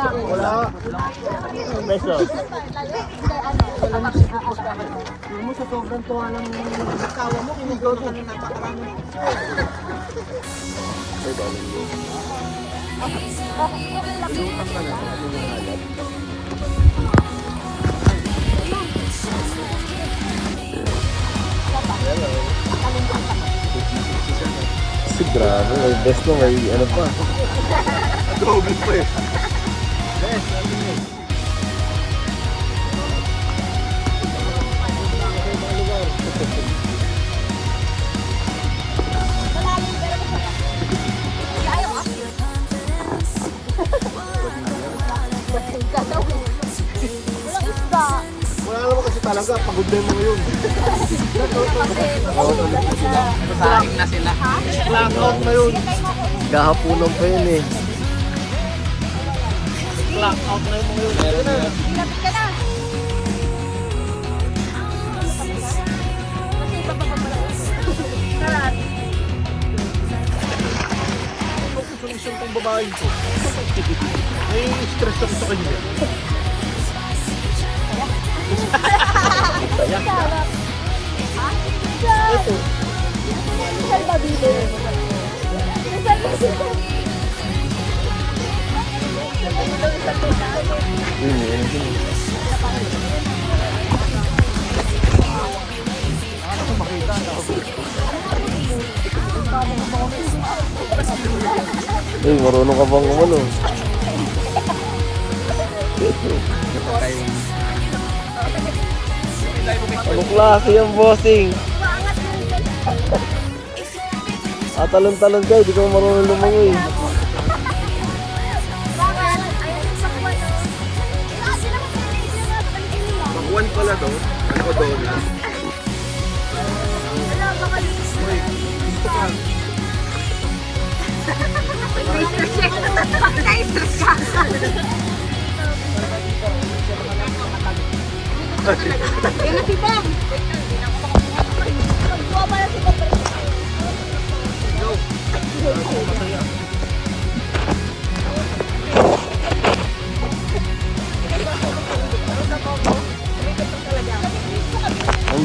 Wala. Beso. Yung mo sa sobrang tuwa ng kawa mo, kinigaw ka na napakarami. Si grabe, may best na may ano pa. Double pa eh. Wala naman kasi talaga, pagod na mga yun. Masahing na sila. Blackout na yun. Gahapunan pa yun eh. Blackout na yung mga yun. Ayun na. Solusyon tong babae ko. May stress ako sa kanya. Ito. Yun yun. yun. Uy, marunong ka bang umano? Ano klase yung bossing? Ah, talon-talon ka, hindi ka marunong lumangoy. Magwan pala to. Ano ko doon? Yan na si Bang.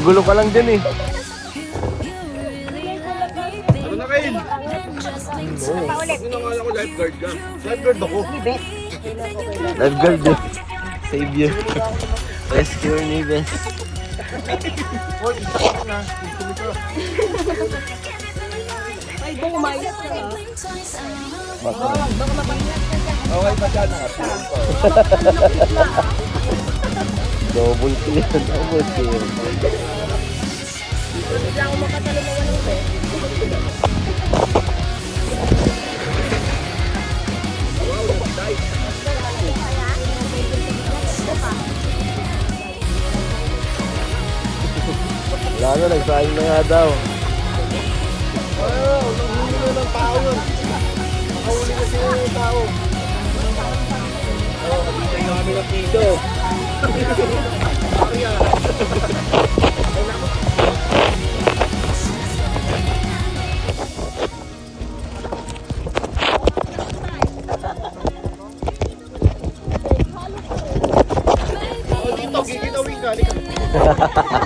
Ang gulo ka lang din eh. Ano na kayo? Paulit. Sinakala ko lifeguard ka. Lifeguard ako. Lifeguard eh. Savior. Rescuer ni Bes. Ay, Bang, umayos ka na. Okay pa dyan nga. Double kill yun. Double kill. Bigla ako makatalo na walang bet. Wala na, nagsayang na nga daw. Wow, nanghuli na ng tao yun. Nakahuli na sila yung tao. Oo, nabigay na kami ng piso. Ha ha ha ha!